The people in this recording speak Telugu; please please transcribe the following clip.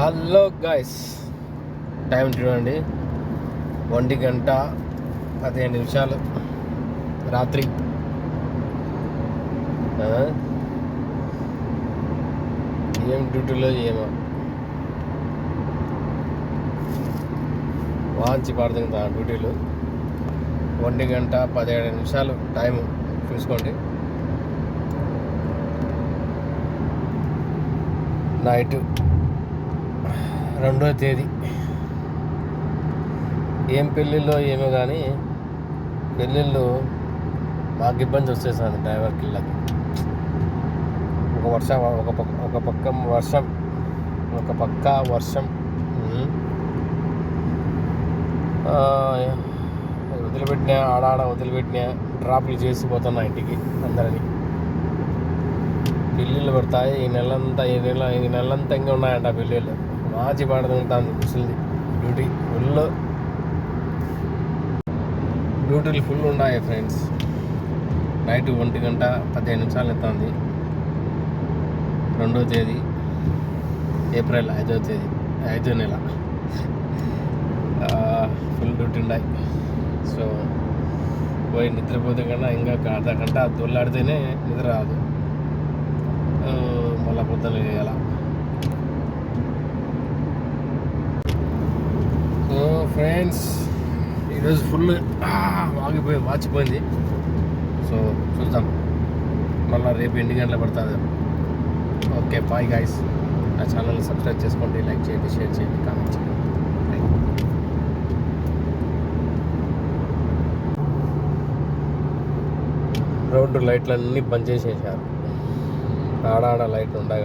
హలో గాయస్ టైం చూడండి. ఒంటి గంట పదిహేను నిమిషాలు. రాత్రి. ఏం డ్యూటీలో ఏమో. వాంచి పడుతుంది డ్యూటీలు. ఒంటి గంట పదిహేడు నిమిషాలు టైం చూసుకోండి. నైట్. రెండో తేదీ. ఏం పెళ్ళిళ్ళో ఏమో కానీ పెళ్ళిళ్ళు మాకు ఇబ్బంది వచ్చేసింది డ్రైవర్ కిళ్ళకి. ఒక వర్షం ఒక పక్క ఒక పక్క వర్షం ఒక పక్క వర్షం. వదిలిపెట్టినా ఆడాడ వదిలిపెట్టినా డ్రాప్లు చేసిపోతున్నా ఇంటికి అందరినీ. పెళ్ళిళ్ళు పడతాయి ఈ నెలంతా ఈ నెల ఈ నెలంతా ఇంకా ఉన్నాయంట పెళ్ళిళ్ళు. మాచి పడుతుంటుంది ముసలిది. Duty full. డ్యూటీలు ఫుల్ ఉన్నాయి ఫ్రెండ్స్. నైట్ ఒంటి గంట పదిహేను నిమిషాలు ఎత్తుంది. రెండో తేదీ. ఏప్రిల్ ఐదో తేదీ. ఐదో నెల. ఫుల్ డ్యూటీ ఉన్నాయి సో పోయి నిద్రపోతే కన్నా ఇంకా అర్ధ గంట దొల్లాడితేనే నిద్ర రాదు. ఆ, మళ్ళా పొద్దున వేయాల సో ఫ్రెండ్స్ ఈరోజు ఫుల్ ఆగిపోయి వాచిపోయింది. సో చూద్దాం. మళ్ళీ రేపు ఎన్ని గంటలు పడుతుంది? ఓకే బాయ్ గాయస్ నా ఛానల్ని సబ్స్క్రైబ్ చేసుకోండి లైక్ చేయండి షేర్ చేయండి కామెంట్ చేయండి. రోడ్డు లైట్లన్నీ బంద్ చేసేసారు. ఆడ ఆడ లైట్లు ఉండా